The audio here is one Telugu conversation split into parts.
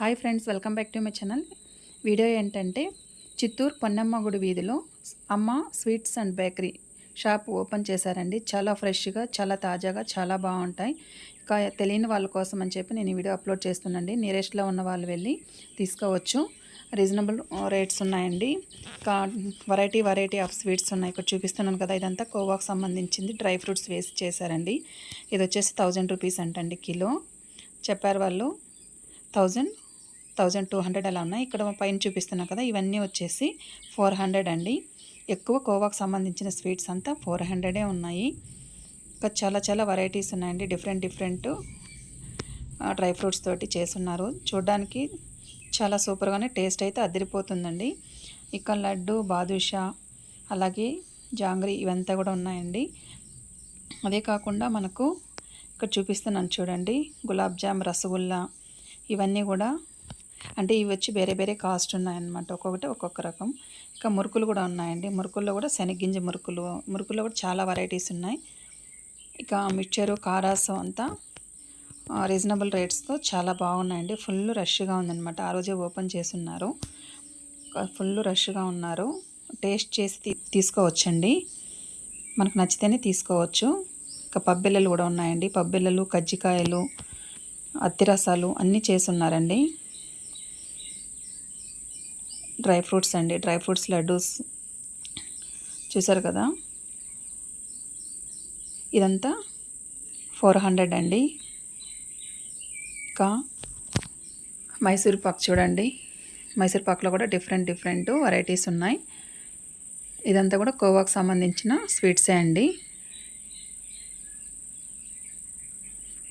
Hi friends welcome back to my channel. Video ఏంటంటే చిత్తూరు పొన్నమ్మ గుడి వీధిలో Amma sweets and bakery shop open చేశారండి. చాలా ఫ్రెష్గా చాలా తాజాగా చాలా బాగుంటాయి. ఇంకా తెలియని వాళ్ళ కోసం అని చెప్పి నేను ఈ వీడియో అప్లోడ్ చేస్తున్నాండి నియరెస్ట్లో ఉన్న వాళ్ళు వెళ్ళి తీసుకోవచ్చు. రీజనబుల్ రేట్స్ ఉన్నాయండి. ఇంకా వెరైటీ వెరైటీ ఆఫ్ స్వీట్స్ ఉన్నాయి. ఇక్కడ చూపిస్తున్నాను కదా ఇదంతా కోవాకు సంబంధించింది. డ్రై ఫ్రూట్స్ వేసి చేశారండి. ఇది వచ్చేసి థౌజండ్ రూపీస్ అంటండి కిలో. చెప్పారు వాళ్ళు థౌజండ్ థౌజండ్ టూ హండ్రెడ్ అలా ఉన్నాయి. ఇక్కడ పైన చూపిస్తున్నా కదా ఇవన్నీ వచ్చేసి ఫోర్ హండ్రెడ్ అండి. ఎక్కువ కోవాకు సంబంధించిన స్వీట్స్ అంతా ఫోర్ హండ్రెడే ఉన్నాయి. ఇంకా చాలా చాలా వెరైటీస్ ఉన్నాయండి. డిఫరెంట్ డిఫరెంట్ డ్రై ఫ్రూట్స్ తోటి చేస్తున్నారు. చూడడానికి చాలా సూపర్గానే టేస్ట్ అయితే అదిరిపోతుందండి. ఇక్కడ లడ్డు బాదుషా అలాగే జాంగ్రీ ఇవంతా కూడా ఉన్నాయండి. అదే కాకుండా మనకు ఇక్కడ చూపిస్తున్నాను చూడండి గులాబ్ జామ్ రసగుల్లా ఇవన్నీ కూడా అంటే ఇవి వచ్చి వేరే వేరే కాస్ట్ ఉన్నాయన్నమాట. ఒక్కొక్కటి ఒక్కొక్క రకం. ఇంకా మురుకులు కూడా ఉన్నాయండి. మురుకుల్లో కూడా శనగింజ మురుకులు మురుకుల్లో కూడా చాలా వెరైటీస్ ఉన్నాయి. ఇక మిక్చరు కారాసం అంతా రీజనబుల్ రేట్స్తో చాలా బాగున్నాయండి. ఫుల్ రష్గా ఉందన్నమాట. ఆ రోజే ఓపెన్ ఉన్నారు ఫుల్ రష్గా ఉన్నారు. టేస్ట్ చేసి తీసుకోవచ్చండి. మనకు నచ్చితేనే తీసుకోవచ్చు. ఇంకా పబ్బిళ్ళలు కూడా ఉన్నాయండి. పబ్బిళ్ళలు కజ్జికాయలు అత్తిరసాలు అన్నీ చేసి ఉన్నారండి. డ్రై ఫ్రూట్స్ అండి. Dry fruits laddus. చూసారు కదా? ఇదంతా ఫోర్ హండ్రెడ్ అండి. ఇంకా మైసూర్ పాక్ చూడండి. మైసూర్ పాక్లో కూడా డిఫరెంట్ డిఫరెంట్ వెరైటీస్ ఉన్నాయి. ఇదంతా కూడా కోవాకు సంబంధించిన స్వీట్సే అండి.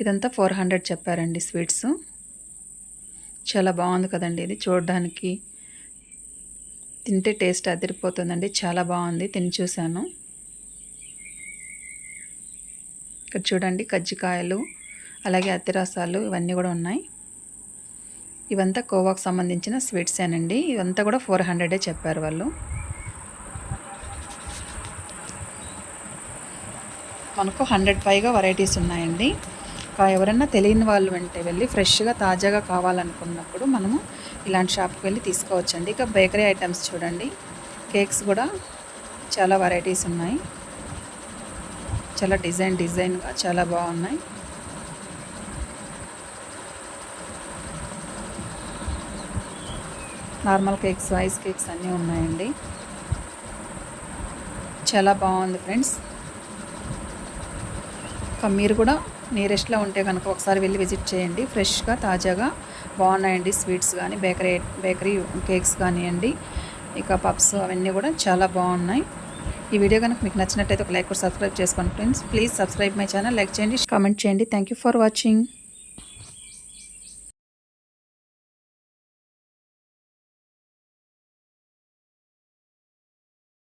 ఇదంతా ఫోర్ హండ్రెడ్ చెప్పారండి స్వీట్స్. చాలా బాగుంది కదండి ఇది చూడడానికి. తింటే టేస్ట్ అదిరిపోతుందండి. చాలా బాగుంది. తిని చూశాను. ఇక్కడ చూడండి కజ్జికాయలు అలాగే అత్తిరసాలు ఇవన్నీ కూడా ఉన్నాయి. ఇవంతా కోవాకు సంబంధించిన స్వీట్సేనండి ఇవంతా కూడా ఫోర్ హండ్రెడే చెప్పారు వాళ్ళు. మనకు హండ్రెడ్ పైగా వెరైటీస్ ఉన్నాయండి. ఎవరన్నా తెలియని వాళ్ళు వెంటే వెళ్ళి ఫ్రెష్గా తాజాగా కావాలనుకున్నప్పుడు మనము ఇలాంటి షాప్కి వెళ్ళి తీసుకోవచ్చండి. ఇక బేకరీ ఐటమ్స్ చూడండి. కేక్స్ కూడా చాలా వెరైటీస్ ఉన్నాయి. చాలా డిజైన్ డిజైన్గా చాలా బాగున్నాయి. నార్మల్ కేక్స్ ఐస్ కేక్స్ అన్నీ ఉన్నాయండి. చాలా బాగుంది ఫ్రెండ్స్. ఇంకా మీరు కూడా నియరెస్ట్లో ఉంటే కనుక ఒకసారి వెళ్ళి విజిట్ చేయండి. ఫ్రెష్గా తాజాగా బాగున్నాయండి స్వీట్స్ కానీ బేకరీ బేకరీ కేక్స్ కానివ్వండి ఇక పప్స్ అవన్నీ కూడా చాలా బాగున్నాయి. ఈ వీడియో కనుక మీకు నచ్చినట్టయితే ఒక లైక్ కూడా సబ్స్క్రైబ్ చేసుకోండి friends. Please subscribe my channel like చేయండి కామెంట్ చేయండి. Thank for watching.